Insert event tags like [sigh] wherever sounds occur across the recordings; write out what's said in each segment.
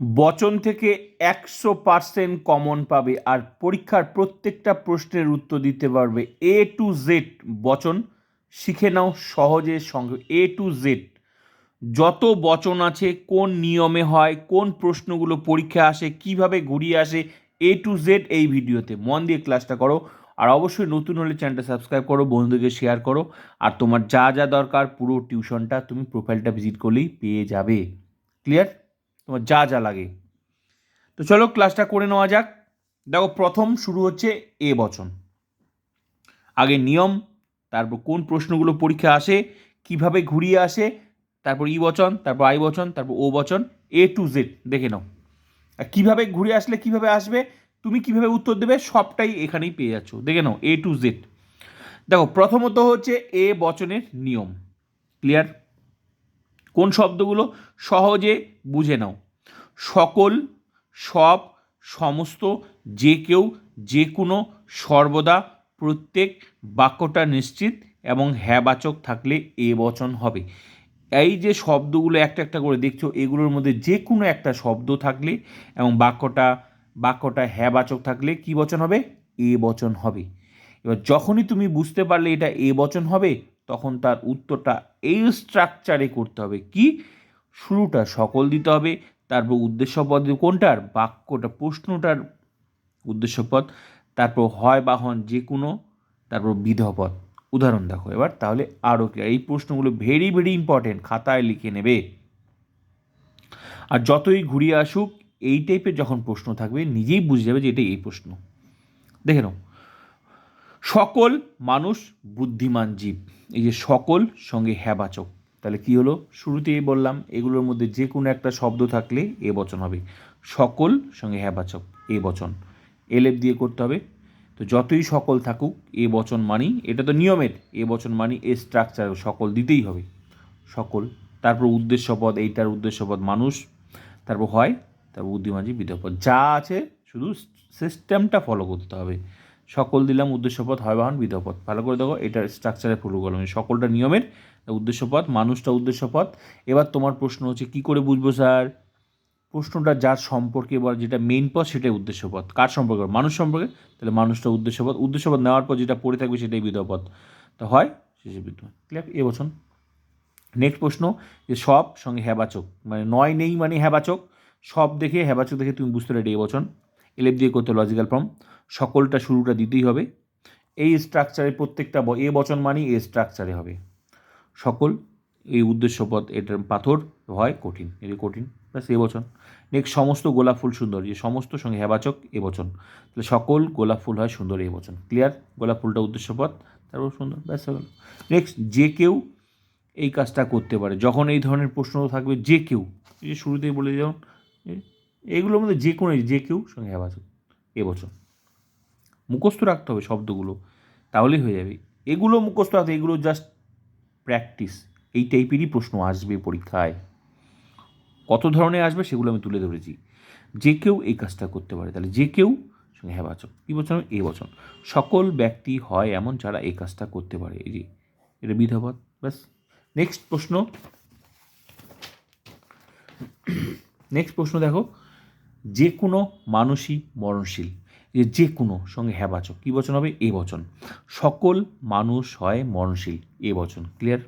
বচন থেকে একশো পার্সেন্ট কমন পাবে আর পরীক্ষার প্রত্যেকটা প্রশ্নের উত্তর দিতে পারবে এ টু জেড বচন। শিখে নাও সহজে সঙ্গে এ টু জেড যত বচন আছে, কোন নিয়মে হয়, কোন প্রশ্নগুলো পরীক্ষা আসে, কীভাবে ঘুরিয়ে আসে এ টু জেড এই ভিডিওতে। মন দিয়ে ক্লাসটা করো। আর অবশ্যই নতুন হলে চ্যানেলটা সাবস্ক্রাইব করো, বন্ধুদেরকে শেয়ার করো। আর তোমার যা যা দরকার পুরো টিউশনটা তুমি প্রোফাইলটা ভিজিট করলেই পেয়ে যাবে। ক্লিয়ার তোমার যা যা লাগে। তো চলো ক্লাসটা করে নেওয়া যাক। দেখো, প্রথম শুরু হচ্ছে এ বচন। আগে নিয়ম, তারপর কোন প্রশ্নগুলো পরীক্ষা আসে, কীভাবে ঘুরিয়ে আসে, তারপর ই বচন, তারপর আই বচন, তারপর ও বচন, এ টু জেড, দেখে নাও। আর কীভাবে ঘুরে আসলে কীভাবে আসবে, তুমি কীভাবে উত্তর দেবে, সবটাই এখানেই পেয়ে যাচ্ছ। দেখে নাও, এ টু জেড। দেখো, প্রথমত হচ্ছে এ বচনের নিয়ম। ক্লিয়ার? কোন শব্দগুলো? সহজে বুঝে নাও। সকল, সব, সমস্ত, যে কেউ, যে কোনো, সর্বদা প্রত্যেক বাক্যটা নিশ্চিত এবং হ্যাবাচক থাকলে এ বচন হবে। এই যে শব্দগুলো একটা একটা করে দেখছ, এগুলোর মধ্যে যে কোনো একটা শব্দ থাকলে এবং বাক্যটা বাক্যটা হ্যাবাচক থাকলে কি বচন হবে? এ বচন হবে। এবার যখনই তুমি বুঝতে পারলে এটা এ বচন হবে, তখন তার উত্তরটা এই স্ট্রাকচারে করতে হবে। কি? শুরুটা সকল দিতে হবে, তারপর উদ্দেশ্যপদ কোনটার? বাক্যটা, প্রশ্নটার উদ্দেশ্যপদ, তারপর হয় বাহন যে কোনো, তারপর বিধপদ। উদাহরণ দেখো এবার, তাহলে আরও ক্লিয়ার এই প্রশ্নগুলো ভেরি ভেরি ইম্পর্টেন্ট খাতায় লিখে নেবে। আর যতই ঘুরিয়ে আসুক, এই টাইপের যখন প্রশ্ন থাকবে, নিজেই বুঝে যাবে যে এটা এই প্রশ্ন। দেখে নাও। সকল মানুষ বুদ্ধিমান জীব। এই যে সকল সঙ্গে হ্যাবাচক। তাহলে কি হলো? শুরুতেই বললাম, এগুলোর মধ্যে যে কোনো একটা শব্দ থাকলে এ বচন হবে। সকল সঙ্গে হ্যাবাচক, এ বচন। এলেপ দিয়ে করতে হবে। তো যতই সকল থাকুক, এ বচন মানি, এটা তো নিয়মের, এ বচন মানি, এ স্ট্রাকচার সকল দিতেই হবে। সকল। তারপর উদ্দেশ্যপদ এইটার উদ্দেশ্যপদ মানুষ। তারপর হয়, তারপর বুদ্ধিমানজি বিধপদ যা আছে, শুধু সিস্টেমটা ফলো করতে হবে। সকল দিলাম উদ্দেশ্যপদ হয় বাহন বিধপদ ভালো করে দেখো, এটার স্ট্রাকচারে ফলো করলাম। সকলটা নিয়মের উদ্দেশ্যপদ মানুষটা উদ্দেশ্যপদ এবার তোমার প্রশ্ন হচ্ছে, কি করে বুঝব স্যার? প্রশ্নটা যার সম্পর্কে এবার যেটা মেইন পদ সেটাই উদ্দেশ্যপদ কার সম্পর্কে? মানুষ সম্পর্কে? তাহলে মানুষটা উদ্দেশ্যপদ উদ্দেশ্যপদ নেওয়ার পর যেটা পড়ে থাকবে, সেটাই বিধপদ তো হয়? শেষে বিদ্যমান ক্লিয়ার এ বছর নেক্সট প্রশ্ন, যে সব সঙ্গে হ্যাবাচক। মানে নয় নেই মানে হ্যাবাচক। সব দেখে, হ্যাবাচক দেখে তুমি বুঝতে পারবে এ বচন এলেপ দিয়ে করতে লজিক্যাল ফর্ম সকলটা শুরুটা দিতেই হবে। এই স্ট্রাকচারে প্রত্যেকটা এ বচন মানি এ স্ট্রাকচারে হবে। সকল, এই উদ্দেশ্যপদ এটার পাথর হয় কঠিন। এটা কঠিন, ব্যাস, এ বচন। নেক্সট সমস্ত গোলাপ ফুল সুন্দর। যে সমস্ত সঙ্গে হেবাচক, এ বচন। তাহলে সকল গোলাপ ফুল হয় সুন্দর, এ বচন। ক্লিয়ার গোলাপ ফুলটা উদ্দেশ্যপদ তারপর সুন্দর, ব্যাস হয়ে গেল নেক্সট যে কেউ এই কাজটা করতে পারে, যখন এই ধরনের প্রশ্ন থাকবে, যে কেউ শুরুতেই বলে যেমন এইগুলোর মধ্যে যে কোনো যে কেউ সঙ্গে হেবাচক এ বচন মুখস্থ রাখতে হবে শব্দগুলো, তাহলেই হয়ে যাবে। এগুলো মুখস্থ রাখতে, এগুলো জাস্ট প্র্যাকটিস এই টাইপেরই প্রশ্ন আসবে পরীক্ষায়। কত ধরনের আসবে সেগুলো আমি তুলে ধরেছি। যে কেউ এই কাজটা করতে পারে, তাহলে যে কেউ সঙ্গে হ্যাঁ বাচক কী বচন এ সকল ব্যক্তি হয় এমন যারা এই কাজটা করতে পারে। এই যে, এটা বিধবত ব্যাস। নেক্সট প্রশ্ন। নেক্সট প্রশ্ন দেখো। যে কোনো মানুষই মরণশীল, যে যে কোনো, সঙ্গে হ্যাঁ বাচক কী বচন হবে? এ বচন। সকল মানুষ হয় মরণশীল, এ বচন। ক্লিয়ার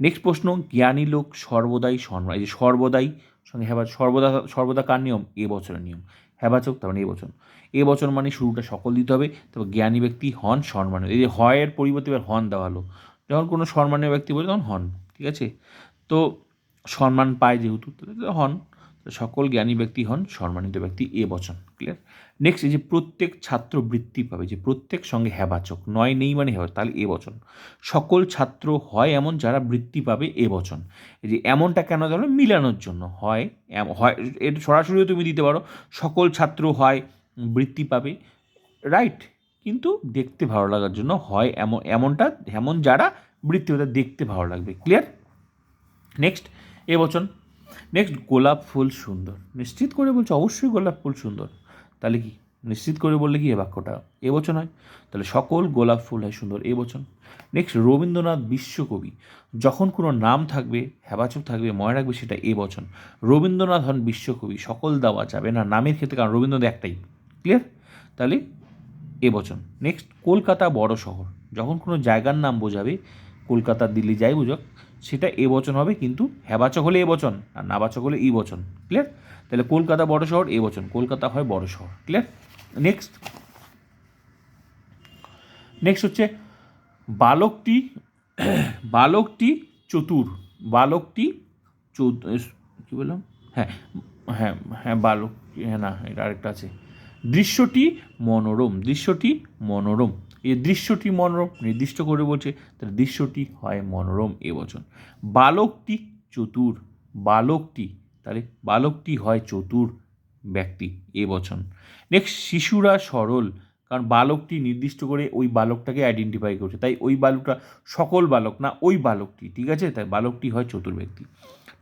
নেক্সট প্রশ্ন, জ্ঞানী লোক সর্বদাই সম্মান এই যে সর্বদাই, সঙ্গে হ্যাঁ সর্বদা সর্বদা কার নিয়ম? এ বছরের নিয়ম। হ্যাবাচক, তার মানে এ বচন। এ বচন মানে শুরুটা সকল দিতে হবে তবে জ্ঞানী ব্যক্তি হন সম্মানীয় এই যে হয়ের পরিবর্তে এবার হন দেওয়া হলো। যখন কোনো সম্মানীয় ব্যক্তি বলে তখন হন, ঠিক আছে? তো সম্মান পায় যেহেতু হন। সকল জ্ঞানী ব্যক্তি হন, সম্মানিত ব্যক্তি এ বচন ক্লিয়ার নেক্সট এই যে প্রত্যেক ছাত্র বৃত্তি পাবে, যে প্রত্যেক সঙ্গে হ্যাবাচক নয় নেই মানে হ্যাঁ তাহলে এ বচন। সকল ছাত্র হয় এমন যারা বৃত্তি পাবে এ বচন। এই যে এমনটা কেন দেওয়া মিলানোর জন্য। হয় হয় এটা সরাসরিও তুমি দিতে পারো। সকল ছাত্র হয়, বৃত্তি পাবে রাইট কিন্তু দেখতে ভালো লাগার জন্য হয় এমন এমনটা, এমন যারা বৃত্তি দেখতে ভালো লাগবে ক্লিয়ার নেক্সট এ বচন। নেক্সট গোলাপ ফুল সুন্দর। নিশ্চিত করে বলছে, অবশ্যই গোলাপ ফুল সুন্দর। তাহলে কি? নিশ্চিত করে বললে কি এ বাক্যটা? এ বচন হয়? তাহলে সকল গোলাপ ফুল হয় সুন্দর, এ বচন। নেক্সট রবীন্দ্রনাথ বিশ্বকবি। যখন কোনো নাম থাকবে, হেবাচক থাকবে, মনে রাখবে সেটা এ বচন। রবীন্দ্রনাথ হন বিশ্বকবি, সকল দেওয়া যাবে না নামের ক্ষেত্রে, কারণ রবীন্দ্রনাথ একটাই। ক্লিয়ার তাহলে এ বচন। নেক্সট কলকাতা বড় শহর। যখন কোনো জায়গার নাম বোঝাবে, কলকাতা, দিল্লি যাই বোঝাক সেটা এ বচন হবে, কিন্তু হ্যাবাচক হলে এ বচন আর নাবাচক হলে ই বচন। ক্লিয়ার তাহলে কলকাতা বড় শহর, এ বচন। কলকাতা হয় বড় শহর। ক্লিয়ার নেক্সট নেক্সট হচ্ছে, বালকটি বালকটি চতুর। বালকটি কী বললাম? হ্যাঁ হ্যাঁ হ্যাঁ বালক হ্যাঁ না, এটা আরেকটা আছে। দৃশ্যটি মনোরম। দৃশ্যটি মনোরম। এই দৃশ্যটি মনোরম, নির্দিষ্ট করে বলছে, তাহলে দৃশ্যটি হয় মনোরম এ বচন। বালকটি চতুর, বালকটি, তাহলে বালকটি হয় চতুর ব্যক্তি এ বচন। নেক্সট শিশুরা সরল, কারণ বালকটি নির্দিষ্ট করে ওই বালকটাকে আইডেন্টিফাই করছে, তাই ওই বালকটা সকল বালক না, ওই বালকটি, ঠিক আছে? তাই বালকটি হয় চতুর ব্যক্তি।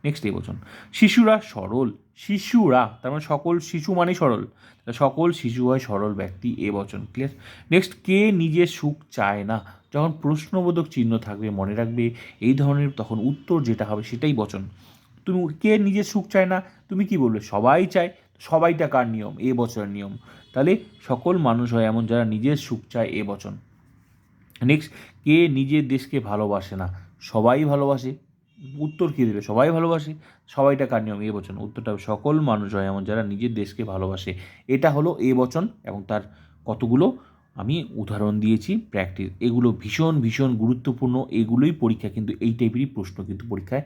নেক্সট এই বচন। শিশুরা সরল শিশুরা, তার মানে সকল শিশু মানে সরল। সকল শিশু হয় সরল ব্যক্তি, এ বচন ক্লিয়ার নেক্সট কে নিজের সুখ চায় না? যখন প্রশ্নবোধক চিহ্ন থাকবে, মনে রাখবে, এই ধরনের তখন উত্তর যেটা হবে সেটাই বচন। তুমি কে নিজের সুখ চায় না? তুমি কি বলবে? সবাই চায়। সবাইটা কার নিয়ম? এ বছরের নিয়ম। তাহলে সকল মানুষ হয় এমন যারা নিজের সুখ চায়, এ বচন। নেক্সট কে নিজের দেশকে ভালোবাসে না? সবাই ভালোবাসে। উত্তর কী দেবে সবাই ভালোবাসে, সবাইটা কার নিয়ম? এ বচন। উত্তরটা সকল মানুষ হয় এমন যারা নিজের দেশকে ভালোবাসে। এটা হলো এ বচন এবং তার কতগুলো? আমি উদাহরণ দিয়েছি প্র্যাকটিস এগুলো ভীষণ ভীষণ গুরুত্বপূর্ণ। এগুলোই পরীক্ষা কিন্তু এই টাইপেরই প্রশ্ন কিন্তু পরীক্ষায়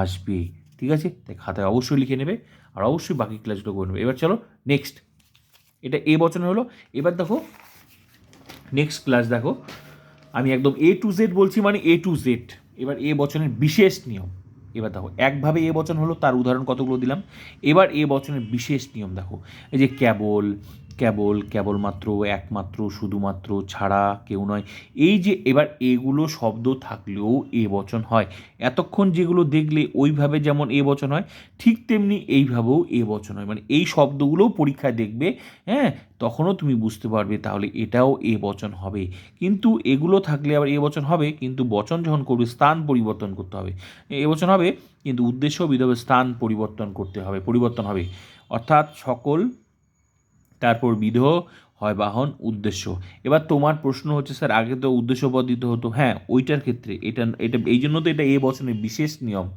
আসবে। ঠিক আছে? তাই খাতায় অবশ্যই লিখে নেবে আর অবশ্যই বাকি ক্লাসগুলো করে নেবে। এবার চলো নেক্সট এটা এ বচন হলো। এবার দেখো নেক্সট ক্লাস দেখো। আমি একদম এ টু জেড বলছি মানে এ টু জেড এবার এ বচনের বিশেষ নিয়ম। এবার দেখো, একভাবে এ বচন হলো, তার উদাহরণ কতগুলো দিলাম? এবার এ বচনের বিশেষ নিয়ম দেখো। এই যে কেবল কেবল, কেবলমাত্র, একমাত্র, শুধুমাত্র ছাড়া কেউ নয়। এই যে এবার এগুলো শব্দ থাকলেও এ বচন হয়। এতক্ষণ যেগুলো দেখলে ওইভাবে যেমন এ বচন হয়, ঠিক তেমনি এইভাবেও এ বচন হয়। মানে এই শব্দগুলোও পরীক্ষায় দেখবে হ্যাঁ তখনও তুমি বুঝতে পারবে তাহলে এটাও এ বচন হবে। কিন্তু এগুলো থাকলে আবার এ বচন হবে, কিন্তু বচন যখন করবে, স্থান পরিবর্তন করতে হবে। এ বচন হবে, কিন্তু উদ্দেশ্য বিধবে স্থান পরিবর্তন করতে হবে, পরিবর্তন হবে। অর্থাৎ সকল তারপর বিধ হয় বাহন উদ্দেশ্য। এবার তোমার প্রশ্ন হচ্ছে, স্যার, আগে তো উদ্দেশ্য পদ দিতে হতো। হ্যাঁ ওইটার ক্ষেত্রে এটা এটা, এই জন্য তো এটা এ বচনের বিশেষ নিয়ম।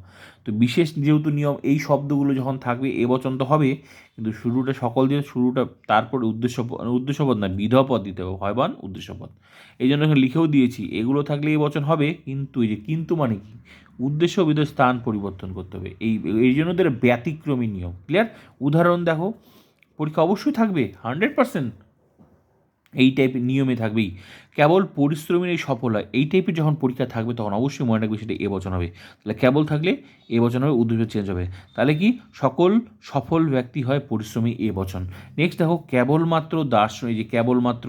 তো বিশেষ যেহেতু নিয়ম, এই শব্দগুলো যখন থাকবে, এ বচন তো হবে। কিন্তু শুরুটা সকল দিয়ে, শুরুটা তারপর উদ্দেশ্য প- উদ্দেশ্যপদ না বিধ পদ দিতে হবে, হয় বান উদ্দেশ্যপদ এই জন্য লিখেও দিয়েছি, এগুলো থাকলে এই বচন হবে, কিন্তু এই যে কিন্তু মানে কি? উদ্দেশ্য বিধ স্থান পরিবর্তন করতে হবে। এই এই জন্য তো ব্যতিক্রমী নিয়ম। ক্লিয়ার? উদাহরণ দেখো পরীক্ষা অবশ্যই থাকবে হান্ড্রেড পার্সেন্ট এই টাইপের নিয়মে থাকবেই। কেবল পরিশ্রমের এই সফল হয় এই টাইপের যখন পরীক্ষা থাকবে, তখন অবশ্যই মনে রাখবে সেটা এ বচন হবে। তাহলে কেবল থাকলে এ বচন হবে, উদ্দেশ্য চেঞ্জ হবে। তাহলে কি? সকল সফল ব্যক্তি হয় পরিশ্রমী এ বচন নেক্সট দেখো, কেবলমাত্র দার্শনিক যে কেবলমাত্র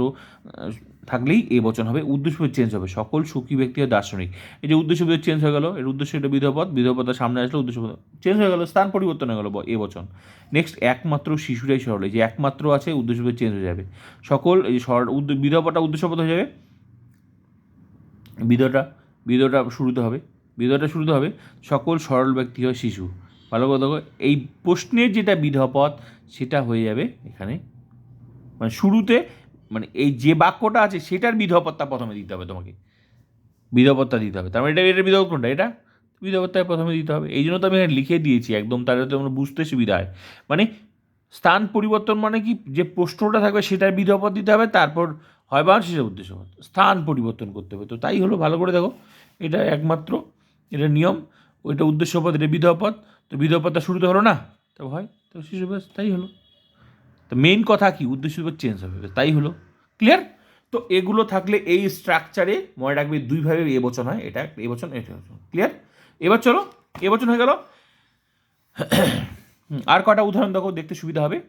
থাকলেই এ বচন হবে উদ্দেশ্য চেঞ্জ হবে। সকল সুখী ব্যক্তি হয় দার্শনিক। এই যে উদ্দেশ্য চেঞ্জ হয়ে গেল এর উদ্দেশ্য এটা বিধপদ বিধপদের সামনে আসলে উদ্দেশ্য চেঞ্জ হয়ে গেল স্থান পরিবর্তন হয়ে গেল এ বচন। নেক্সট একমাত্র শিশুরাই সরল। এই যে একমাত্র আছে উদ্দেশ্য চেঞ্জ হয়ে যাবে। সকল এই যে সরল বিধপটা উদ্দেশ্যপদ হয়ে যাবে। বিধটা বিধটা শুরুতে হবে। বিধটা শুরুতে হবে সকল সরল ব্যক্তি হয় শিশু। ভালো কথা দেখো, এই প্রশ্নের যেটা বিধপদ সেটা হয়ে যাবে এখানে। মানে শুরুতে মানে এই যে বাক্যটা আছে, সেটার বিধপত্তা প্রথমে দিতে হবে তোমাকে। বিধপত্তা দিতে হবে। তার মানে এটা এটা বিধপ কোনটা? এটা বিধপত্তায় প্রথমে দিতে হবে। এই জন্য তো আমি লিখে দিয়েছি একদম, তাহলে তো আমরা বুঝতে সুবিধা হয়। মানে স্থান পরিবর্তন মানে কি? যে প্রশ্নটা থাকবে সেটার বিধপদ দিতে হবে, তারপর হয় বা শেষে উদ্দেশ্য স্থান পরিবর্তন করতে হবে। তো তাই হলো, ভালো করে দেখো। এটা একমাত্র, এটা নিয়ম, ওইটা উদ্দেশ্যপদ এটা বিধপদ তো বিধপদটা শুরুতে হলো না? তো হয়। তো শিশু তাই হলো। তো মেইন কথা কি? উদ্দেশ্য চেঞ্জ হবে তাই হলো। ক্লিয়ার তো এগুলো থাকলে এই স্ট্রাকচারে মনে রাখবে দুইভাবে এ বচন হয়, এটা এ বচন, এটা ক্লিয়ার এবার চলো, এ বচন হয়ে গেল। [clears throat] আর কটা উদাহরণ দেখো, দেখতে সুবিধা হবে।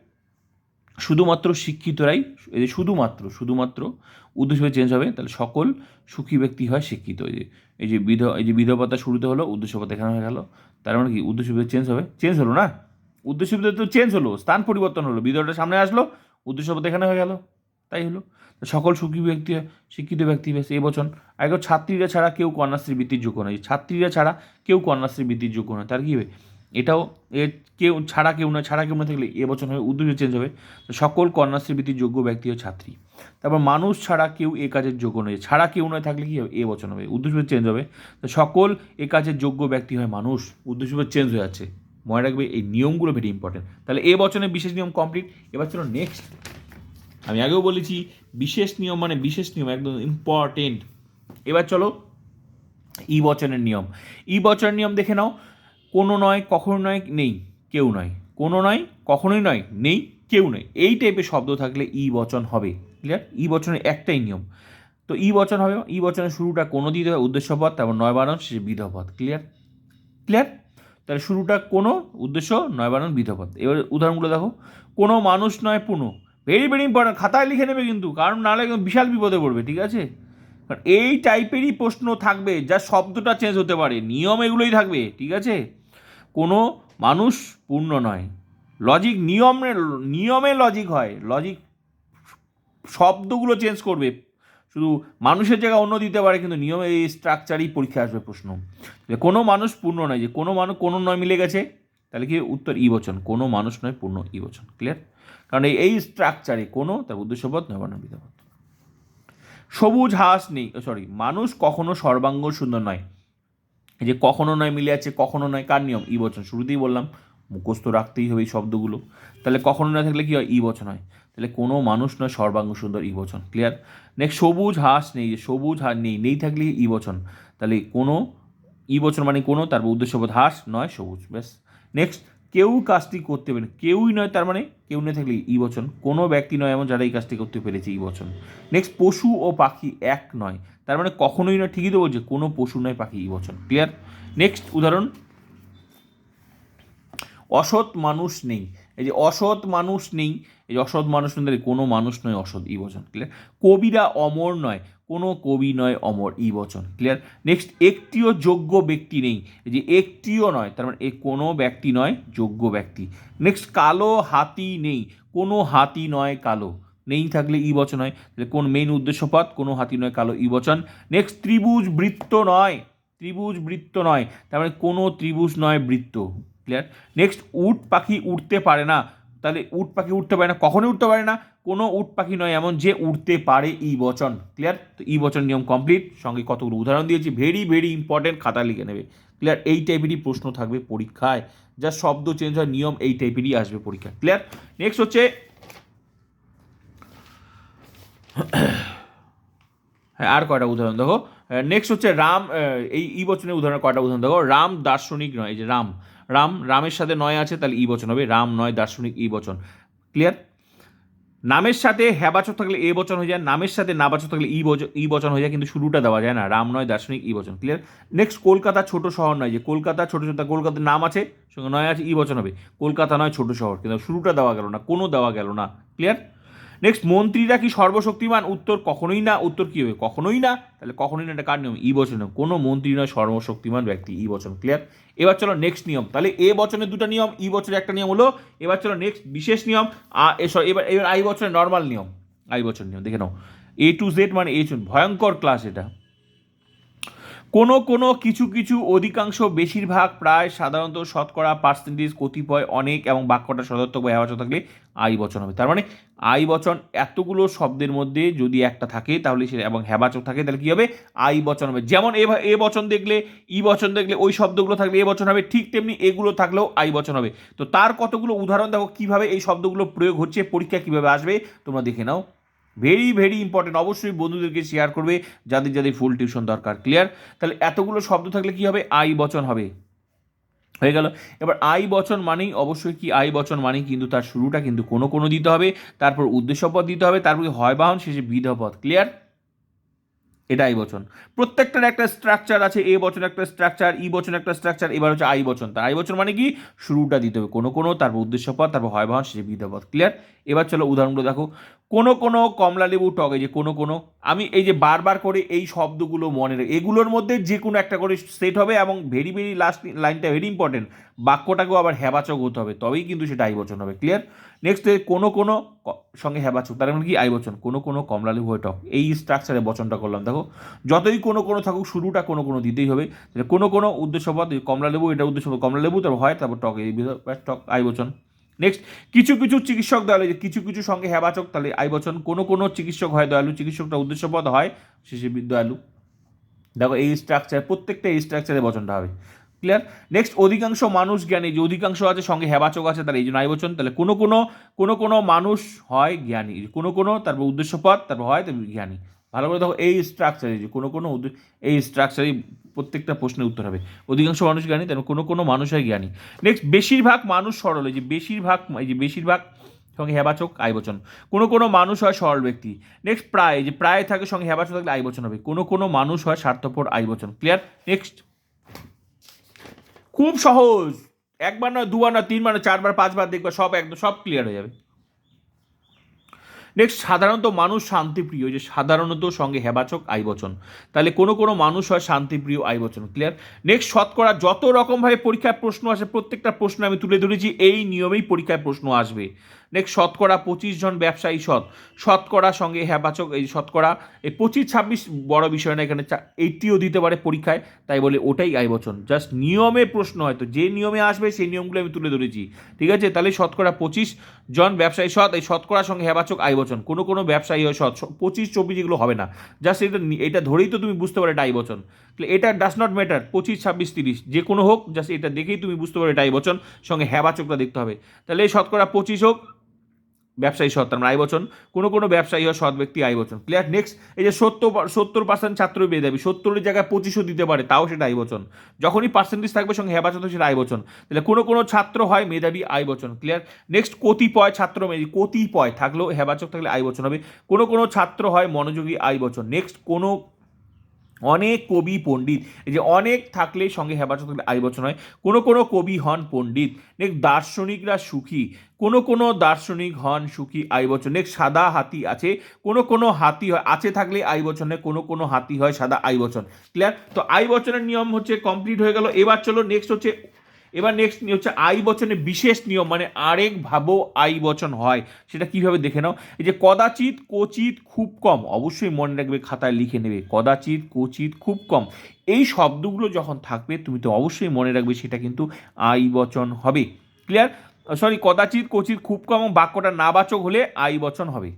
শুধুমাত্র শিক্ষিতরাই, এই যে শুধুমাত্র শুধুমাত্র উদ্দেশ্য চেঞ্জ হবে, তাহলে সকল সুখী ব্যক্তি হয় শিক্ষিত। এই যে এই যে বিধ, এই যে বিধবতা শুরুতে হলো উদ্দেশ্যপদ এখানে হয়ে গেল। তার মানে কি? উদ্দেশ্য চেঞ্জ হবে। চেঞ্জ হলো না? উদ্দেশ্য তো চেঞ্জ হলো, স্থান পরিবর্তন হলো বিধটা সামনে আসলো, উদ্দেশ্য পদ এখানে হয়ে গেল, তাই হলো। সকল সুখী ব্যক্তি, শিক্ষিত ব্যক্তি, ব্যাস এ বচন। আগে ছাত্রীরা ছাড়া কেউ কন্যাশ্রী বৃত্তির যোগ্য নয়। ছাত্রীরা ছাড়া কেউ কন্যাশ্রী বৃত্তির যোগ্য নয়। তার কী হবে? এটাও এ কেউ ছাড়া কেউ নয়, ছাড়া কেউ না থাকলে এ বচন হবে উদ্দেশ্য চেঞ্জ হবে। সকল কন্যাশ্রী বৃত্তির যোগ্য ব্যক্তি হয় ছাত্রী। তারপর মানুষ ছাড়া কেউ এ কাজের যোগ্য নয়। ছাড়া কেউ নয় থাকলে কী হবে? এ বচন হবে। উদ্দেশ্য চেঞ্জ হবে। সকল এ কাজের যোগ্য ব্যক্তি হয় মানুষ। উদ্দেশ্য চেঞ্জ হয়ে যাচ্ছে। মনে রাখবে এই নিয়মগুলো ভেরি ইম্পর্টেন্ট তাহলে এ বচনে বিশেষ নিয়ম কমপ্লিট এবার চলো নেক্সট আমি আগেও বলেছি, বিশেষ নিয়ম মানে বিশেষ নিয়ম, একদম ইম্পর্টেন্ট এবার চলো ই বচনের নিয়ম। ই বচনের নিয়ম দেখে নাও, কোনো নয়, কখনো নয়, নেই, কেউ নয়। কোনো নয়, কখনোই নয়, নেই, কেউ নয়। এই টাইপের শব্দ থাকলে ই বচন হবে। ক্লিয়ার ই বচনের একটাই নিয়ম। তো ই বচন হবে, ই বচনের শুরুটা কোনো দিতে হবে উদ্দেশ্যপদ তারপর নয় বানান, শেষে বিধপদ ক্লিয়ার ক্লিয়ার তাহলে শুরুটা কোনো উদ্দেশ্য নয় বানান বিধপদ এবার উদাহরণগুলো দেখো। কোনো মানুষ নয় পুনো। ভেরি ভেরি ইম্পর্টেন্ট খাতায় লিখে নেবে কিন্তু, কারণ নাহলে বিশাল বিপদে পড়বে, ঠিক আছে? কারণ এই টাইপেরই প্রশ্ন থাকবে, যা শব্দটা চেঞ্জ হতে পারে। নিয়ম এগুলোই থাকবে, ঠিক আছে? কোনো মানুষ পূর্ণ নয়। লজিক নিয়মে নিয়মে লজিক হয়। লজিক শব্দগুলো চেঞ্জ করবে। শুধু মানুষের জায়গায় অন্য দিতে পারে, কিন্তু নিয়মে এই স্ট্রাকচারই পরীক্ষা আসবে প্রশ্ন। যে কোনো মানুষ পূর্ণ নয়, যে কোনো মানুষ, কোনো নয় মিলে গেছে, তাহলে কি উত্তর ই বচন? কোনো মানুষ নয়, পূর্ণ ই বচন। ক্লিয়ার কারণ এই স্ট্রাকচারে কোনো, তার উদ্দেশ্যপদ নবান্ন সবুজ হাঁস নেই সরি মানুষ কখনো সর্বাঙ্গ সুন্দর নয়। যে কখনো নয় মিলে আছে, কখনো নয়, কার নিয়ম? ই বচন। শুরুতেই বললাম, মুখস্থ রাখতেই হবে এই শব্দগুলো। তাহলে কখনো না থাকলে কি হয়? ই বচন হয়। তাহলে কোনো মানুষ নয়, সর্বাঙ্গ সুন্দর ই বচন ক্লিয়ার নেক্সট সবুজ হাঁস নেই, যে সবুজ হাঁস নেই নেই থাকলে ই বচন। তাহলে কোনো ই বচন মানে কোনো তারপর উদ্দেশ্যবোধ হাঁস নয়, সবুজ, ব্যাস। নেক্সট কেউ কাজটি করতে পারে কেউই নয়, তার মানে কেউ নয় থাকলে ই বচন, কোনো ব্যক্তি নয় এমন যারা এই কাজটি করতে পেরেছে ই বচন। নেক্সট পশু ও পাখি এক নয়, তার মানে কখনোই নয়, ঠিকই তো বলছে, কোনো পশু নয়, পাখি, ই বচন ক্লিয়ার নেক্সট উদাহরণ, অসৎ মানুষ নেই এই যে অসৎ মানুষ নেই, এই যে অসৎ মানুষ নেই কোনো মানুষ নয় অসৎ, ই বচন ক্লিয়ার কবিরা অমর নয়, কোনো কবি নয় অমর, ই বচন ক্লিয়ার নেক্সট একটিও যোগ্য ব্যক্তি নেই, এই যে একটিও নয়, তার মানে এ কোনো ব্যক্তি নয়, যোগ্য ব্যক্তি। নেক্সট কালো হাতি নেই, কোনো হাতি নয় কালো, নেই থাকলে ই বচন হয়, তাহলে কোন মেইন উদ্দেশ্যপদ কোনো হাতি নয় কালো, ই বচন। নেক্সট ত্রিভুজ বৃত্ত নয়, ত্রিভুজ বৃত্ত নয়, তার মানে কোনো ত্রিভুজ নয় বৃত্ত। ক্লিয়ার নেক্সট উট পাখি উঠতে পারে না। তাহলে উট পাখি উঠতে পারে না। কখনোই উঠতে পারে না। কোনো উট পাখি নয় এমন যে উঠতে পারে ই বচন। ক্লিয়ার তো ই বচন নিয়ম কমপ্লিট সঙ্গে কতগুলো উদাহরণ দিয়েছি। ভেরি ভেরি ইম্পর্টেন্ট খাতা লিখে নেবে। ক্লিয়ার এই টাইপেরই প্রশ্ন থাকবে পরীক্ষায়। যা শব্দ চেঞ্জ হয় নিয়ম এই টাইপেরই আসবে পরীক্ষা ক্লিয়ার নেক্সট হচ্ছে হ্যাঁ আর কয়টা উদাহরণ দেখো। নেক্সট হচ্ছে রাম এই ই বচনের উদাহরণ কয়টা উদাহরণ দেখো? রাম দার্শনিক নয়, এই যে রাম। রাম, রামের সাথে নয় আছে, তাহলে ই বচন হবে। রাম নয়, দার্শনিক ই বচন। ক্লিয়ার নামের সাথে হ্যাবাচক থাকলে এ বচন হয়ে যায়, নামের সাথে না বাচক থাকলে ই বচন ই বচন হয়ে যায়, কিন্তু শুরুটা দেওয়া যায় না। রাম নয়, দার্শনিক ই বচন। ক্লিয়ার নেক্সট কলকাতা ছোট শহর নয় যে, কলকাতা ছোট ছোট কলকাতার নাম আছে, সঙ্গে নয় আছে, ই বচন হবে। কলকাতা নয়, ছোট শহর। কিন্তু শুরুটা দেওয়া গেল না, কোনো দেওয়া গেল না। ক্লিয়ার নেক্সট মন্ত্রীরা কি সর্বশক্তিমান? উত্তর কখনোই না। উত্তর কী হবে? কখনোই না। তাহলে কখনোই না, এটা কার নিয়ম? ই বচন কোনো মন্ত্রী নয় সর্বশক্তিমান ব্যক্তি, ই বচন। ক্লিয়ার এবার চলো নেক্সট নিয়ম। তাহলে এ বচনের দুটো নিয়ম, ই বছরের একটা নিয়ম হলো, এবার চলো নেক্সট বিশেষ নিয়ম এবার এবার আই বছরের নর্মাল নিয়ম, আই বছর নিয়ম। দেখে নাও। এ টু জেড মানে এ চুন। ভয়ঙ্কর ক্লাস এটা। কোনো কোনো, কিছু কিছু, অধিকাংশ বেশিরভাগ প্রায় সাধারণত শতকরা পার্সেন্টেজ কতিপয় অনেক এবং বাক্যটা সদর্থক বা থাকলে আই বচন হবে। তার মানে আই বচন এতগুলো শব্দের মধ্যে যদি একটা থাকে তাহলে সে এবং হ্যাবাচক থাকে, তাহলে কী হবে? আই বচন হবে। যেমন এ এ বচন দেখলে, ই বচন দেখলে, ওই শব্দগুলো থাকলে এ বচন হবে, ঠিক তেমনি এগুলো থাকলেও আই বচন হবে। তো তার কতগুলো উদাহরণ দেখো, কীভাবে এই শব্দগুলো প্রয়োগ হচ্ছে, পরীক্ষা কীভাবে আসবে, তোমরা দেখে নাও। ভেরি ভেরি ইম্পর্টেন্ট অবশ্যই বন্ধুদেরকে শেয়ার করবে, যাদের যাদের ফুল টিউশন দরকার ক্লিয়ার তাহলে এতগুলো শব্দ থাকলে কি হবে? আই বচন হবে। হয়ে গেল। এবার আই বচন মানেই অবশ্যই কি? আই বচন মানেই কিন্তু তার শুরুটা কিন্তু কোনো কোনো দিতে হবে, তারপর উদ্দেশ্যপদ দিতে হবে, তারপর হয় বাহন শেষে বিধপদ ক্লিয়ার এটা আই বচন। প্রত্যেকটার একটা স্ট্রাকচার আছে, এ বচন একটা স্ট্রাকচার ই বচন একটা স্ট্রাকচার এবার হচ্ছে আই বচন। তার আই বচন মানে কি? শুরুটা দিতে হবে, কোনো কোনো, তারপর উদ্দেশ্যপদ তারপর হয় বাহন শেষে বিধপদ ক্লিয়ার এবার চলো উদাহরণগুলো দেখো। কোনো কোনো কমলা লেবু টক, এই যে কোনো কোনো, আমি এই যে বারবার করে এই শব্দগুলো মনে রাখি, এগুলোর মধ্যে যে কোনো একটা করে সেট হবে এবং ভেরি ভেরি লাস্ট লাইনটা ভেরি ইম্পর্টেন্ট বাক্যটাকেও আবার হ্যাবাচক হতে হবে, তবেই কিন্তু সেটা আই বচন হবে ক্লিয়ার নেক্সট কোনো কোনো সঙ্গে হ্যাবাচক তার মানে কি? আই বচন, কোনো কোনো কমলালেবু হয়ে টক, এই স্ট্রাকচারে বচনটা করলাম, দেখো? যতই কোনো কোনো থাকুক, শুরুটা কোনো কোনো দিতেই হবে কোনো কোনো উদ্দেশ্যপদ কমলালেবু এটা উদ্দেশ্যপদ কমলালেবু তারপর হয়, তারপর টক, এই টক, আই বচন। নেক্সট কিছু কিছু চিকিৎসক দয়ালু, যে কিছু কিছু সঙ্গে হ্যাবাচক তাহলে আই বচন, কোনো কোনো চিকিৎসক হয় দয়ালু চিকিৎসকটা উদ্দেশ্যপদ হয় বি- দয়ালু। দেখো, এই স্ট্রাকচার প্রত্যেকটা এই স্ট্রাকচারে বচনটা হবে। ক্লিয়ার নেক্সট অধিকাংশ মানুষ জ্ঞানী, যে অধিকাংশ আছে সঙ্গে হেবাচক আছে তার এই জন্য আই বচন, তাহলে কোনো কোনো কোনো কোনো মানুষ হয় জ্ঞানী, কোনো কোনো, তারপর উদ্দেশ্যপদ তারপর হয় তারপর জ্ঞানী। ভালো করে দেখো, এই স্ট্রাকচারে যে, কোনো কোনো এই স্ট্রাকচারেই প্রত্যেকটা প্রশ্নের উত্তর হবে। অধিকাংশ মানুষ জ্ঞানী তারপর কোনো কোনো মানুষ হয় জ্ঞানী। নেক্সট বেশিরভাগ মানুষ সরল, এই যে বেশিরভাগ, এই যে বেশিরভাগ সঙ্গে হেবাচক, আইবচন। কোনো কোনো মানুষ হয় সরল ব্যক্তি। নেক্সট প্রায় যে প্রায় থাকে সঙ্গে হেবাচক থাকলে আইবচন হবে। কোনো কোনো মানুষ হয় স্বার্থপর আইবচন। ক্লিয়ার নেক্সট খুব সহজ। একবার নয়, দুবার নয়, তিনবার নয়, চারবার, পাঁচবার দেখবে সব একদম, সব ক্লিয়ার হয়ে যাবে। নেক্সট সাধারণত মানুষ শান্তিপ্রিয়, যে সাধারণত সঙ্গে হেবাচক আইবচন। তাহলে কোনো কোনো মানুষ হয় শান্তিপ্রিয় আইবচন ক্লিয়ার নেক্সট শতকরা যত রকমভাবে পরীক্ষায় প্রশ্ন আসে, প্রত্যেকটা প্রশ্ন আমি তুলে ধরেছি, এই নিয়মেই পরীক্ষায় প্রশ্ন আসবে। নেক্সট শতকরা পঁচিশ জন ব্যবসায়ী সৎ। শতকরা সঙ্গে হ্যাবাচক এই শতকরা, এই পঁচিশ ছাব্বিশ বড় বিষয় না, এখানে এইটিও দিতে পারে পরীক্ষায়। তাই বলে ওটাই আইবচন জাস্ট নিয়মে প্রশ্ন হয়তো, যে নিয়মে আসবে সেই নিয়মগুলো আমি তুলে ধরেছি। ঠিক আছে? তাহলে শতকরা পঁচিশ জন ব্যবসায়ী সৎ, এই শতকরার সঙ্গে হ্যাবাচক আইবচন কোনো কোনো ব্যবসায়ী হয় সৎ। পঁচিশ, চব্বিশ এগুলো হবে না। জাস্ট এটা এটা ধরেই তো তুমি বুঝতে পারো এটা আইবচন তাহলে এটা ডাস নট ম্যাটার পঁচিশ, ছাব্বিশ, তিরিশ, যে কোনো হোক জাস্ট এটা দেখেই তুমি বুঝতে পারো এটা আইবচন সঙ্গে হ্যাবাচকটা দেখতে হবে। তাহলে এই শতকরা পঁচিশ হোক, ব্যবসায়ী সৎ, তার মানে আয় বচন কোনো কোনো ব্যবসায়ী হয় সৎ ব্যক্তি আয় বচন ক্লিয়ার নেক্সট এই যে সত্তর সত্তর পার্সেন্ট ছাত্র মেধাবী সত্তরের জায়গায় পঁচিশও দিতে পারে, তাও সেটা আয় বচন যখনই পার্সেন্টেজ থাকবে সঙ্গে হেবাচন সেটা আয় বচন তাহলে কোনো কোনো ছাত্র হয় মেধাবী আয় বচন ক্লিয়ার নেক্সট কতিপয় ছাত্র মেধাবী, কতিপয় থাকলেও হ্যাঁ হেবাচক থাকলে আয় বচন হবে। কোনো কোনো ছাত্র হয় মনোযোগী আয় বচন নেক্সট কোনো অনেক কবি পণ্ডিত, এই যে অনেক থাকলে সঙ্গে হেবাচক থাকলে আয় বচন হয়, কোনো কোনো কবি হন পণ্ডিত নেক্সট দার্শনিকরা সুখী, কোনো কোনো দার্শনিক হন সুখী আয় বচন নেক্সট সাদা হাতি আছে, কোনো কোনো হাতি হয়, আছে থাকলে আই বচনে কোনো কোনো হাতি হয় সাদা আই বচন ক্লিয়ার তো আই বচনের নিয়ম হচ্ছে কমপ্লিট হয়ে গেল, এবার চলো নেক্সট হচ্ছে এবার নেক্সট হচ্ছে আই বচনে বিশেষ নিয়ম মানে আরেক ভাবো আই বচন হয়, সেটা কীভাবে দেখে নাও? এই যে কদাচিৎ কোচিত খুব কম, অবশ্যই মনে রাখবে খাতায় লিখে নেবে, কদাচিৎ কোচিত খুব কম। এই শব্দগুলো যখন থাকবে, তুমি তো অবশ্যই মনে রাখবে সেটা কিন্তু আই বচন হবে। ক্লিয়ার সরি কদাচিৎ কোচিত খুব কম, বাক্যটা নাবাচক হলে আই বচন হবে।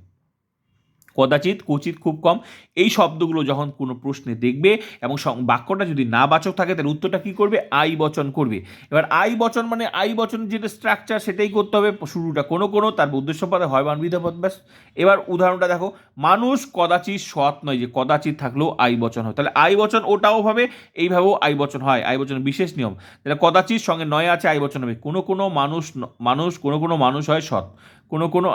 কদাচিৎ, কোচিত খুব কম। এই শব্দগুলো যখন কোনো প্রশ্নে দেখবে এবং বাক্যটা যদি না বাচক থাকে, তাহলে উত্তরটা কি করবে? আই বচন করবে। এবার আই বচন মানে আই বচন যেটা স্ট্রাকচার সেটাই করতে হবে, শুরুটা কোনো কোনো, তার উদ্দেশ্য পদে হয় বানবিধ পদ ব্যাস। এবার উদাহরণটা দেখো, মানুষ কদাচিৎ সৎ নয় যে কদাচিৎ থাকলেও আই বচন হয়। তাহলে আই বচন ওটাও হবে এইভাবেও আই বচন হয়, আই বচন বিশেষ নিয়ম। তাহলে কদাচিৎ সঙ্গে নয় আছে, আই বচন হবে। কোনো কোনো মানুষ মানুষ, কোনো কোনো মানুষ হয় সৎ। কোনো কোনো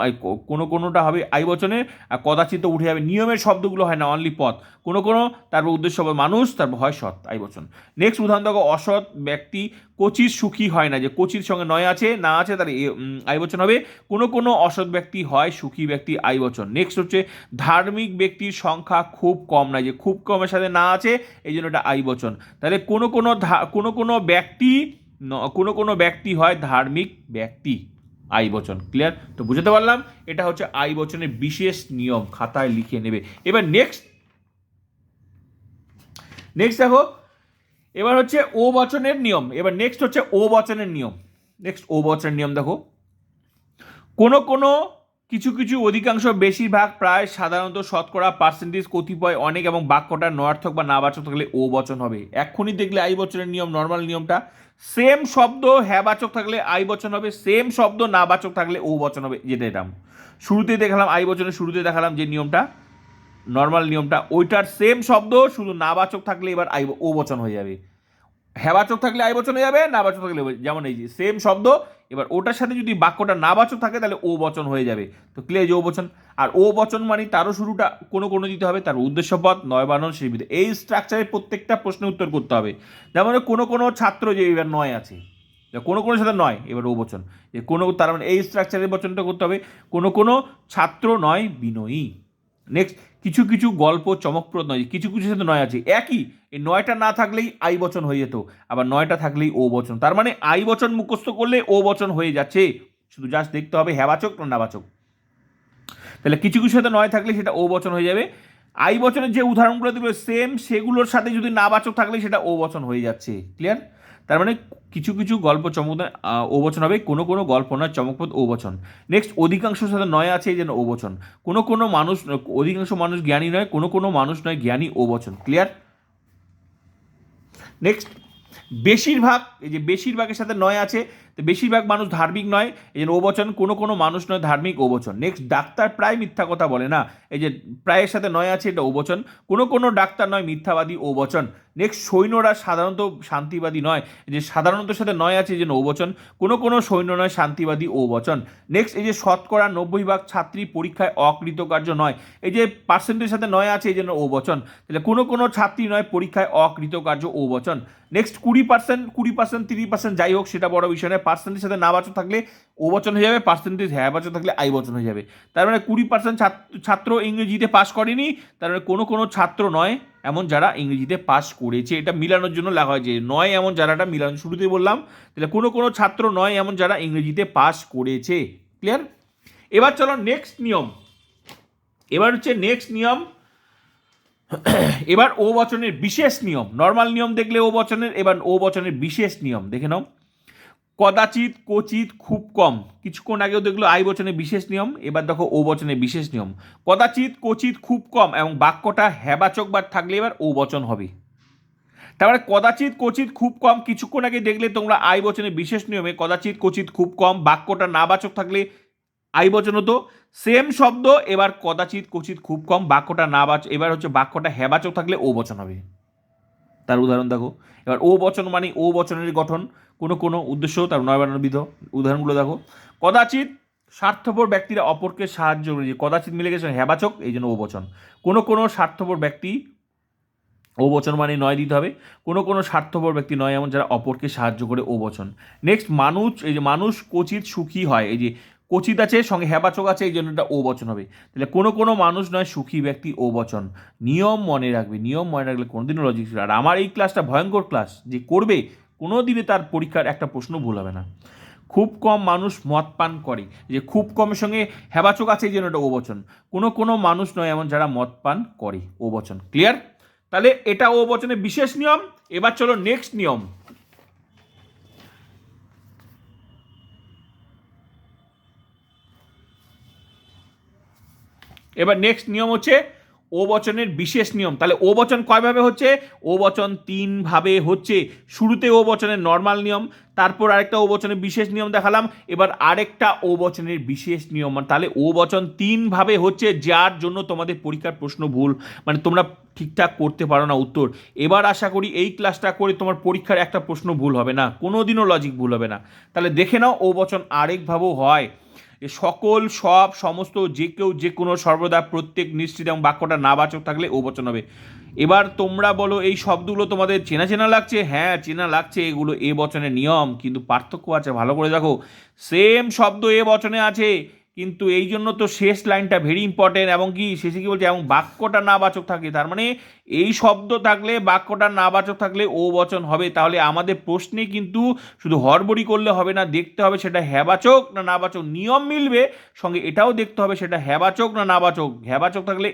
কোনো কোনোটা হবে আই বচনে, আর কদাচিত উঠে যাবে। নিয়মের শব্দগুলো হয় না অনলি পথ। কোনো কোনো, তারপর উদ্দেশ্য হবে মানুষ, তারপর হয় সৎ, আই বচন। নেক্সট উদাহরণ দেখো অসৎ ব্যক্তি কোচির সুখী হয় না, যে কোচির সঙ্গে নয় আছে, না আছে, তার আই বচন হবে। কোনো কোনো অসৎ ব্যক্তি হয় সুখী ব্যক্তি, আই বচন। নেক্সট হচ্ছে, ধার্মিক ব্যক্তির সংখ্যা খুব কম না যে খুব কমের সাথে না আছে এই জন্য এটা আই বচন। তাহলে কোনো কোনো কোনো কোনো ব্যক্তি কোনো কোনো ব্যক্তি হয় ধার্মিক ব্যক্তি। আই বচন ক্লিয়ার তো বুঝতে পারলাম, এটা হচ্ছে আই বচনের বিশেষ নিয়ম, খাতায় লিখে নেবে। এবার নেক্সট নেক্সট দেখো, এবার হচ্ছে ও বচনের নিয়ম, এবার নেক্সট হচ্ছে ও বচনের নিয়ম। নেক্সট ও বচনের নিয়ম দেখো। কোনো কোনো, কিছু কিছু অধিকাংশ বেশিরভাগ প্রায় সাধারণত শতকরা পার্সেন্টেজ কতিপয় অনেক এবং বাক্যটা নয়ার্থক বা নাবাচক থাকলে ও বচন হবে। এক্ষুনি দেখলে আই বচনের নিয়ম নর্মাল নিয়মটা। সেম শব্দ হ্যাবাচক থাকলে আই বচন হবে, সেম শব্দ, না বাচক থাকলে ও বচন হবে, যেটা এটা। শুরুতে দেখালাম আই বচনের শুরুতে দেখালাম যে নিয়মটা নর্মাল নিয়মটা, ওইটার সেম শব্দ, শুধু না বাচক থাকলে এবার আই ও বচন হয়ে যাবে। হ্যাবাচক থাকলে আই বচন হয়ে যাবে নাবাচক থাকলে যেমন এই যে সেম শব্দ, এবার ওটার সাথে যদি বাক্যটা নাবাচক থাকে, তাহলে ও বচন হয়ে যাবে। তো ক্লিয়ার যে ও বচন, আর ও বচন মানে তারও শুরুটা কোনো কোনো দিতে হবে, তার উদ্দেশ্যপদ নয় বানন শিবির এই স্ট্রাকচারে প্রত্যেকটা প্রশ্নের উত্তর করতে হবে। যেমন কোনো কোনো ছাত্র যে এবার নয় আছে কোনো কোনো সাথে নয়, এবার ও বচন, যে কোনো, তার মানে এই স্ট্রাকচারের বচনটা করতে হবে, কোনো কোনো ছাত্র নয়, বিনয়ী। নেক্সট কিছু কিছু গল্প চমকপ্রদ নয়, কিছু কিছু সাথে নয় আছে। একই, এই নয়টা না থাকলেই আই বচন হয়ে যেত, আবার নয়টা থাকলেই ও বচন। তার মানে আই বচন মুখস্থ করলে ও বচন হয়ে যাচ্ছে। শুধু জাস্ট দেখতে হবে হ্যাবাচক না নাবাচক তাহলে কিছু কিছু সাথে নয় থাকলে সেটা ও বচন হয়ে যাবে। আই বচনের যে উদাহরণগুলো দিল সেম সেগুলোর সাথে যদি নাবাচক থাকলে সেটা ও বচন হয়ে যাচ্ছে। ক্লিয়ার তার মানে কিছু কিছু গল্প চমক ও বচন হবে, কোনো কোনো গল্প নয়, চমকপ্রদ ও বচন। নেক্সট অধিকাংশ সাথে নয় আছে এই জন্য ও বচন। কোনো কোনো মানুষ, অধিকাংশ মানুষ জ্ঞানী নয়, কোনো কোনো মানুষ নয় জ্ঞানী ও বচন। ক্লিয়ার নেক্সট বেশিরভাগ, এই যে বেশিরভাগের সাথে নয় আছে তো বেশিরভাগ মানুষ ধার্মিক নয়, এই যে ও বচন কোনো কোনো মানুষ নয় ধার্মিক ও বচন নেক্সট ডাক্তার প্রায় মিথ্যা কথা বলে না। এই যে প্রায়ের সাথে নয় আছে এটা ও বচন কোনো কোনো ডাক্তার নয় মিথ্যাবাদী ও বচন নেক্সট সৈন্যরা সাধারণত শান্তিবাদী নয়। এই যে সাধারণত সাথে নয় আছে এই জন্য ও বচন কোনো কোনো সৈন্য নয় শান্তিবাদী ও বচন নেক্সট এই যে শতকরা নব্বই ভাগ ছাত্রী পরীক্ষায় অকৃতকার্য নয়। এই যে পার্সেন্টের সাথে নয় আছে এই জন্য ও বচন তাহলে কোনো কোনো ছাত্রী নয় পরীক্ষায় অকৃতকার্য ও বচন নেক্সট কুড়ি পার্সেন্ট কুড়ি পার্সেন্ট তিরিশ পার্সেন্ট যাই হোক, সেটা বড় বিষয় নয়। পার্সেন্টের সাথে না বাচক থাকলে ও বচন হয়ে যাবে পার্সেন্টেজ হ্যাঁ বচন থাকলে আই বচন হয়ে যাবে। তার মানে কুড়ি পার্সেন্ট ছাত্র ইংরেজিতে পাস করেনি, তার মানে কোনো কোনো ছাত্র নয় এমন যারা ইংরেজিতে পাস করেছে। এটা মিলানোর জন্য লেখা হয়েছে নয় এমন যারাটা মিলানো শুরুতেই বললাম, তাহলে কোনো কোনো ছাত্র নয় এমন যারা ইংরেজিতে পাস করেছে। ক্লিয়ার এবার চলো নেক্সট নিয়ম। এবার হচ্ছে নেক্সট নিয়ম। এবার ও বচনের বিশেষ নিয়ম। নর্মাল নিয়ম দেখলে ও বচনের, এবার ও বচনের বিশেষ নিয়ম। দেখে নাও। কদাচিৎ কচিত খুব কম। কিছুক্ষণ আগেও দেখল আই বচনে বিশেষ নিয়ম, এবার দেখো ও বচনে বিশেষ নিয়ম। কদাচিৎ কচিত খুব কম এবং বাক্যটা হ্যাবাচক বার থাকলে এবার ও বচন হবে। তারপরে কদাচিৎ কচিত খুব কম, কিছুক্ষণ আগে দেখলে তোমরা আই বচনে বিশেষ নিয়মে কদাচিৎ কচিত খুব কম, বাক্যটা নাবাচক থাকলে আই বচন হতো সেম শব্দ, এবার কদাচিৎ কচিত খুব কম, বাক্যটা না বাচ এবার হচ্ছে বাক্যটা হ্যাবাচক থাকলে ও বচন হবে। তার উদাহরণ দেখো। এবার ও বচন মানে ও বচনের গঠন। কোনো কোনো উদ্দেশ্য তার নয়বানবিধ উদাহরণগুলো দেখো। কদাচিৎ স্বার্থপর ব্যক্তিরা অপরকে সাহায্য করে যে কদাচিৎ মিলে গেছে হ্যাবাচক, এই জন্য ও বচন। কোনো কোনো স্বার্থপর ব্যক্তি ও বচন মানে নয় দিতে হবে। কোনো কোনো স্বার্থপর ব্যক্তি নয়, এমন যারা অপরকে সাহায্য করে ও বচন। নেক্সট মানুষ এই যে মানুষ কচিত সুখী হয়। এই যে কচিত আছে, সঙ্গে হ্যাবাচক আছে, এই জন্য এটা ও বচন হবে। তাহলে কোনো কোনো মানুষ নয়, সুখী ব্যক্তি ও বচন নিয়ম মনে রাখবে, নিয়ম মনে রাখলে কোনোদিনও লজিক ছিল আর আমার এই ক্লাসটা ভয়ঙ্কর ক্লাস যে করবে কোনো দিনে তার পরীক্ষার একটা প্রশ্ন ভুল হবে না। খুব কম মানুষ মদ পান করে, যে খুব কমের সঙ্গে হ্যাবাচক আছে, এই জন্য এটা ও বচন কোনো কোনো মানুষ নয়, এমন যারা মদ পান করে ও বচন ক্লিয়ার তাহলে এটা ও বচনের বিশেষ নিয়ম, এবার চলো নেক্সট নিয়ম। এবার নেক্সট নিয়ম হচ্ছে ও বচনের বিশেষ নিয়ম। তাহলে ও বচন কয়ভাবে হচ্ছে? ও বচন তিনভাবে হচ্ছে। শুরুতে ও বচনের নর্মাল নিয়ম, তারপর আরেকটা ও বচনের বিশেষ নিয়ম দেখালাম। এবার আরেকটা ও বচনের বিশেষ নিয়ম তাহলে ও বচন তিনভাবে হচ্ছে, যার জন্য তোমাদের পরীক্ষার প্রশ্ন ভুল মানে তোমরা ঠিকঠাক করতে পারো না উত্তর। এবার আশা করি এই ক্লাসটা করে তোমার পরীক্ষার একটা প্রশ্ন ভুল হবে না। কোনো দিনও লজিক ভুল হবে না। তাহলে দেখে নাও ও বচন আরেকভাবেও হয়। যে সকল, সব, সমস্ত, যে কেউ, যে কোনো, সর্বদা প্রত্যেক নিশ্চিত এবং বাক্যটা না বাচক থাকলে ও বচন হবে। এবার তোমরা বলো, এই শব্দগুলো তোমাদের চেনা চেনা লাগছে? হ্যাঁ চেনা লাগছে। এগুলো এ বচনের নিয়ম। কিন্তু পার্থক্য আছে, ভালো করে দেখো। সেম শব্দ এ বচনে আছে। কিন্তু এই জন্য তো শেষ লাইনটা ভেরি ইম্পর্টেন্ট এবং কি শেষে কি বলছে, এবং বাক্যটা না বাচক থাকে তার মানে এই শব্দ থাকলে, বাক্যটা না বাচক থাকলে ও বচন হবে। তাহলে আমাদের প্রশ্নে কিন্তু শুধু হরবড়ি করলে হবে না, দেখতে হবে সেটা হ্যাবাচক না না বাচক নিয়ম মিলবে, সঙ্গে এটাও দেখতে হবে সেটা হ্যাবাচক না না বাচক হ্যাবাচক থাকলে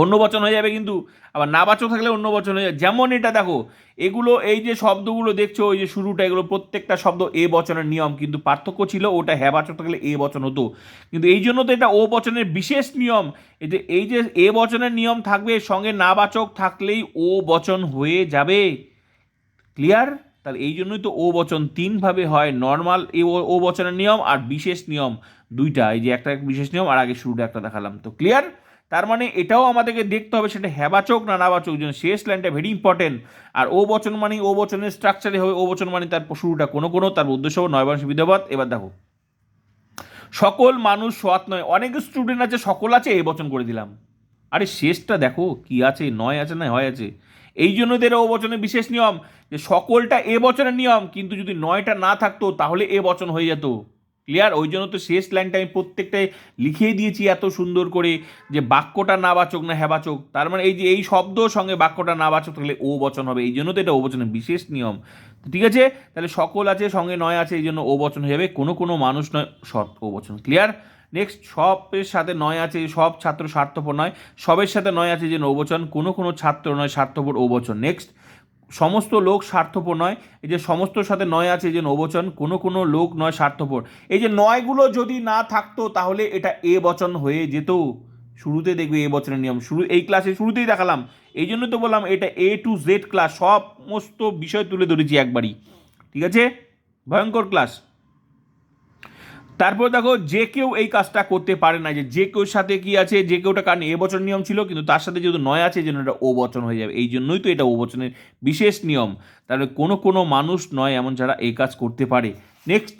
অন্য বচন হয়ে যাবে কিন্তু, আবার না নাবাচক থাকলে অন্য বচন হয়ে যাবে। যেমন এটা দেখো, এগুলো এই যে শব্দগুলো দেখছ ওই যে শুরুটা, এগুলো প্রত্যেকটা শব্দ এ বচনের নিয়ম, কিন্তু পার্থক্য ছিল ওটা হ্যাঁ হ্যাবাচক থাকলে এ বচন হতো। কিন্তু এই জন্য তো এটা ও বচনের বিশেষ নিয়ম, এই যে এই যে এ বচনের নিয়ম থাকবে, সঙ্গে নাবাচক থাকলেই ও বচন হয়ে যাবে। ক্লিয়ার? তাহলে এই জন্যই তো ও বচন তিনভাবে হয়, নর্মাল এ ও বচনের নিয়ম আর বিশেষ নিয়ম দুইটা, এই যে একটা বিশেষ নিয়ম আর আগে শুরুটা একটা দেখালাম। তো ক্লিয়ার? তার মানে এটাও আমাদেরকে দেখতে হবে সেটা হ্যাবাচক না নাবাচক, যেন শেষ লাইনটা ভেরি ইম্পর্টেন্ট আর ও বচন মানে ও বচনের স্ট্রাকচারে হবে, ও বচন মানে তার শুরুটা কোনো কোনো, তার উদ্দেশ্য হবে নয় বাংশ বিধবাদ এবার দেখো, সকল মানুষ সৎ নয়, অনেক স্টুডেন্ট আছে, সকল আছে এ বচন করে দিলাম। আরে শেষটা দেখো, কি আছে, নয় আছে না হয় আছে? এই জন্য এদের ও বচনের বিশেষ নিয়ম, যে সকলটা এ বচনের নিয়ম, কিন্তু যদি নয়টা না থাকতো, তাহলে এ বচন হয়ে যেত। ক্লিয়ার ওই জন্য তো শেষ লাইনটা আমি প্রত্যেকটাই লিখিয়ে দিয়েছি এত সুন্দর করে যে বাক্যটা না বাচক না হ্যাবাচক তার মানে এই যে এই শব্দ সঙ্গে বাক্যটা নাবাচক থাকলে ও বচন হবে। এই জন্য তো এটা ও বচনের বিশেষ নিয়ম। ঠিক আছে? তাহলে সকল আছে, সঙ্গে নয় আছে, এই জন্য ও বচন হয়ে যাবে। কোনো কোনো মানুষ নয়, সৎ ও বচন। ক্লিয়ার নেক্সট সবের সাথে নয় আছে, সব ছাত্র স্বার্থপর নয়। সবের সাথে নয় আছে যে নৌবচন কোনো কোনো ছাত্র নয় স্বার্থপর ও বচন। নেক্সট সমস্ত লোক স্বার্থপর নয়। এই যে সমস্ত সাথে নয় আছে, এই যে নবচন, কোনো কোনো লোক নয় স্বার্থপর। এই যে নয়গুলো যদি না থাকতো, তাহলে এটা এ বচন হয়ে যেত। শুরুতে দেখবে এ বচনের নিয়ম। শুরু এই ক্লাসে শুরুতেই দেখালাম। এই জন্য তো বললাম, এটা এ টু জেড ক্লাস সমস্ত বিষয় তুলে ধরেছি একবারই। ঠিক আছে? ভয়ঙ্কর ক্লাস তারপর দেখো, যে কেউ এই কাজটা করতে পারে না, যে যে কেউর সাথে কি আছে, যে কেউটা কারণ এ বছর নিয়ম ছিল, কিন্তু তার সাথে যেহেতু নয় আছে, যেন এটা ও বচন হয়ে যাবে। এই জন্যই তো এটা ও বচনের বিশেষ নিয়ম। তাহলে কোনো কোনো মানুষ নয় এমন যারা এই কাজ করতে পারে। নেক্সট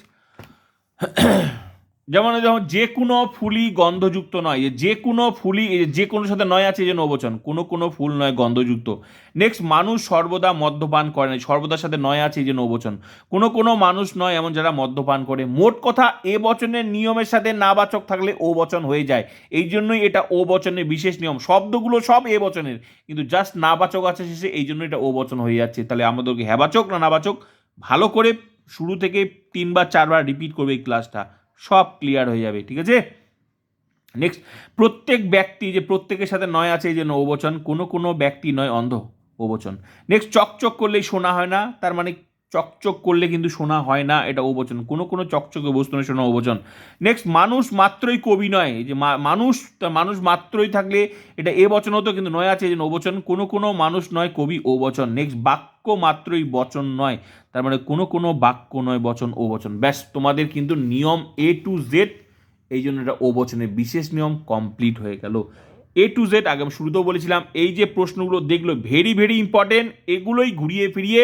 যেমন যেমন যে কোনো ফুলই গন্ধযুক্ত নয়, যে কোনো ফুলই যে কোনো সাথে নয় আছে যে নবচন কোনো কোনো ফুল নয় গন্ধযুক্ত। নেক্সট মানুষ সর্বদা মদ্যপান করে না, সর্বদার সাথে নয় আছে যে নবচন কোনো কোনো মানুষ নয় এমন যারা মদ্যপান করে। মোট কথা, এ বচনের নিয়মের সাথে নাবাচক থাকলে ও বচন হয়ে যায়। এই জন্যই এটা ও বচনের বিশেষ নিয়ম। শব্দগুলো সব এ বচনের। কিন্তু জাস্ট নাবাচক আছে শেষে, এই জন্য এটা ও বচন হয়ে যাচ্ছে। তাহলে আমাদেরকে হ্যাবাচক না নাবাচক, ভালো করে শুরু থেকে তিনবার, চারবার রিপিট করবে এই ক্লাসটা সব ক্লিয়ার হয়ে যাবে, ঠিক আছে? নেক্সট প্রত্যেক ব্যক্তি যে প্রত্যেকের সাথে নয় আছে এই যে নবচন কোনো কোনো ব্যক্তি নয় অন্ধ ওবচন নেক্সট চকচক করলেই শোনা হয় না, তার মানে চকচক করলে কিন্তু শোনা হয় না, এটা ওবচন কোনো কোনো চকচকে বস্তু নয় শোনা ওবচন নেক্সট মানুষ মাত্রই কবি নয়। যে মানুষ মানুষ মাত্রই থাকলে এটা এ বচন হতো, কিন্তু নয় আছে যে ওবচন কোনো কোনো মানুষ নয়, কবি ও বচন নেক্সট বাক্য মাত্রই বচন নয়। তার মানে কোনো কোনো বাক্য নয়, বচন ও বচন ব্যাস, তোমাদের কিন্তু নিয়ম এ টু জেড এই জন্য এটা ও বচনের বিশেষ নিয়ম কমপ্লিট হয়ে গেল। এ টু জেড আগে আমি শুরুতেও বলেছিলাম, এই যে প্রশ্নগুলো দেখল ভেরি ভেরি ইম্পর্টেন্ট এগুলোই ঘুরিয়ে ফিরিয়ে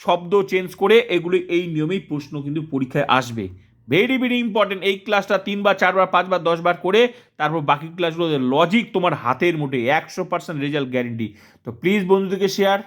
শব্দ চেঞ্জ করে এগুলি এই নিয়মেই প্রশ্ন কিন্তু পরীক্ষায় আসবে। ভেরি ভেরি ইম্পর্টেন্ট এই ক্লাসটা তিনবার, চারবার, পাঁচবার, দশবার করে তারপর বাকি ক্লাসগুলো লজিক তোমার হাতের মুঠে, একশো পার্সেন্ট রেজাল্ট গ্যারেন্টি তো প্লিজ বন্ধুদেরকে শেয়ার